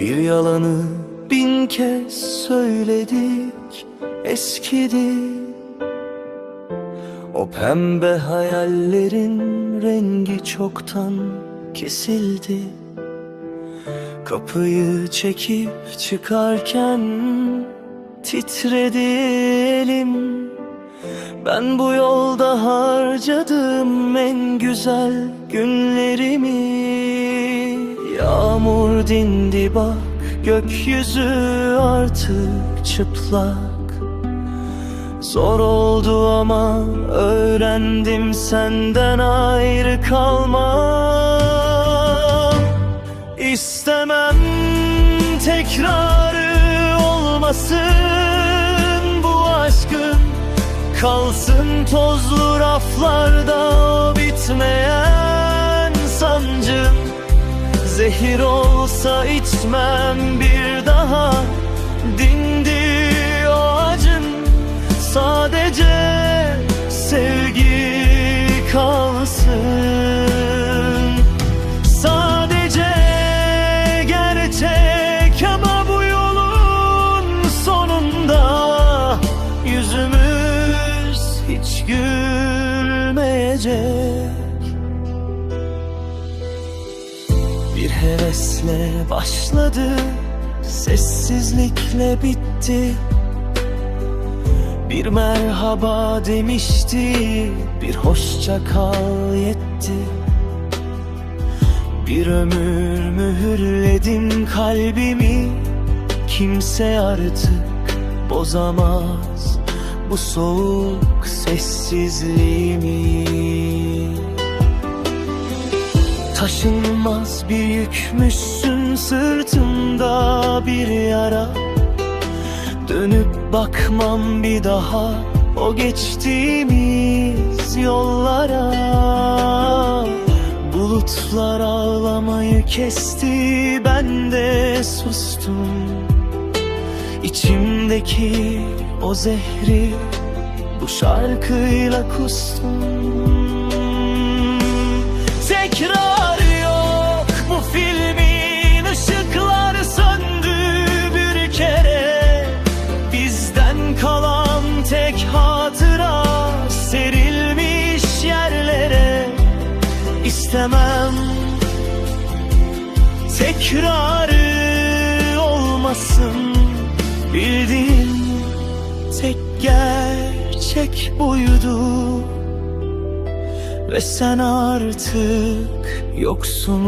Bir yalanı bin kez söyledik eskidi O pembe hayallerin rengi çoktan kesildi. Kapıyı çekip çıkarken titredi elim. Ben bu yolda harcadım en güzel günlerimi Yağmur dindi bak gökyüzü artık çıplak. Zor oldu ama öğrendim senden ayrı kalmam. İstemem tekrarı olmasın bu aşkın Kalsın tozlu raflarda Zehir olsa içmem bir daha. Dindi o acın Sadece sevgi kalsın. Sadece gerçek ama bu yolun sonunda Yüzümüz hiç gülmeyecek Bir hevesle başladı. Sessizlikle bitti. Bir merhaba demişti Bir hoşça kal yetti. Bir ömür mühürledim kalbimi. Kimse artık bozamaz Bu soğuk sessizliğimi Taşınmaz bir yükmüşsün sırtımda bir yara. Dönüp bakmam bir daha o geçtiğimiz yollara. Bulutlar ağlamayı kesti ben de sustum. İçimdeki o zehri bu şarkıyla kustum hatıra serilmiş yerlere. İstemem tekrarı olmasın. Bildiğim tek gerçek buydu. Ve sen artık yoksun